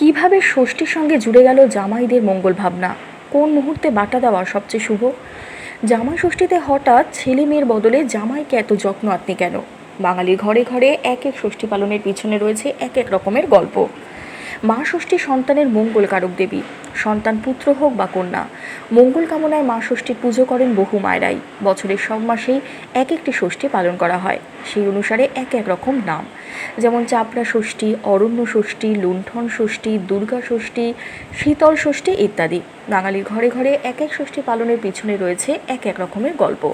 কীভাবে ষষ্ঠীর সঙ্গে জুড়ে গেল জামাইদের মঙ্গল ভাবনা? কোন মুহূর্তে বাটা দেওয়া সবচেয়ে শুভ? জামাই ষষ্ঠীতে হঠাৎ ছেলে মেয়ের বদলে জামাইকে এত যত্ন আপনি কেন? বাঙালির ঘরে ঘরে এক এক ষষ্ঠী পালনের পিছনে রয়েছে এক এক রকমের গল্প। মা ষষ্ঠী সন্তানের মঙ্গল কারক দেবী, সন্তান পুত্র হোক বা কন্যা। মঙ্গল কামনায় মা ষষ্ঠীর পুজো করেন বহু মায়েরাই। বছরের সব মাসেই এক একটি ষষ্ঠী পালন করা হয়। সেই অনুসারে এক এক রকম নাম। যেমন চাপড়া ষষ্ঠী, অরণ্য ষষ্ঠী, লুণ্ঠন ষষ্ঠী, দুর্গা ষষ্ঠী, শীতল ষষ্ঠী ইত্যাদি। বাঙালির ঘরে ঘরে এক এক ষষ্ঠী পালনের পিছনে রয়েছে এক এক রকমের গল্প।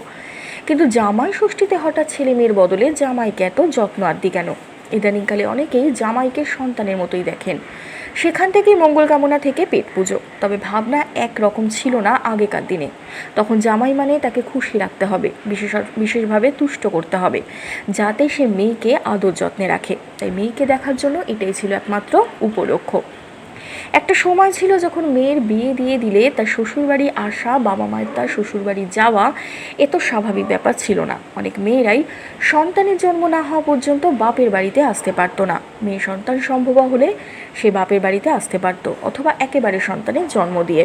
কিন্তু জামাই ষষ্ঠীতে হঠাৎ ছেলে মেয়ের বদলে জামাইকে এত যত্ন আদি কেন? ইদানিংকালে অনেকেই জামাইকে সন্তানের মতোই দেখেন। সেখান থেকেই মঙ্গল কামনা থেকে পেট পুজো। তবে ভাবনা একরকম ছিল না আগেকার দিনে। তখন জামাই মানে তাকে খুশি রাখতে হবে বিশেষ বিশেষভাবে তুষ্ট করতে হবে, যাতে সে মেয়েকে আদর যত্নে রাখে। তাই মেয়েকে দেখার জন্য এটাই ছিল একমাত্র উপলক্ষ একটা সময় ছিল যখন মেয়ের বিয়ে দিয়ে দিলে তার শ্বশুরবাড়ি আসা, বাবা মায়ের তার শ্বশুরবাড়ি যাওয়া এত স্বাভাবিক ব্যাপার ছিল না। অনেক মেয়েরাই সন্তানের জন্ম না হওয়া পর্যন্ত বাপের বাড়িতে আসতে পারতো না। মেয়ে সন্তান সম্ভব হলে সে বাপের বাড়িতে আসতে পারতো, অথবা একেবারে সন্তানের জন্ম দিয়ে।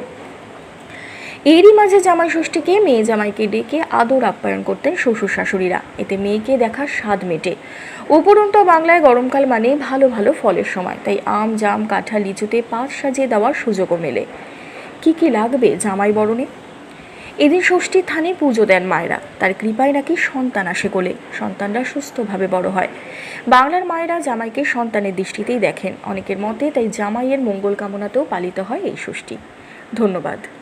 এরই মাঝে জামাই ষষ্ঠীকে মেয়ে জামাইকে ডেকে আদর আপ্যায়ন করতেন শ্বশুর শাশুড়িরা। এতে মেয়েকে দেখার স্বাদ মেটে। উপরন্ত বাংলায় গরমকাল মানে ভালো ভালো ফলের সময়। তাই আম, জাম, কাঁঠাল লিচুতে পাত সাজিয়ে দেওয়ার সুযোগও মেলে। কি কি লাগবে জামাই বরণে? এদিন ষষ্ঠীর থানে পুজো দেন মায়েরা। তার কৃপায় নাকি সন্তান আসে কোলে। সন্তানরা সুস্থভাবে বড় হয়। বাংলার মায়েরা জামাইকে সন্তানের দৃষ্টিতেই দেখেন। অনেকের মতে তাই জামাইয়ের মঙ্গল কামনাতেও পালিত হয় এই ষষ্ঠী। ধন্যবাদ।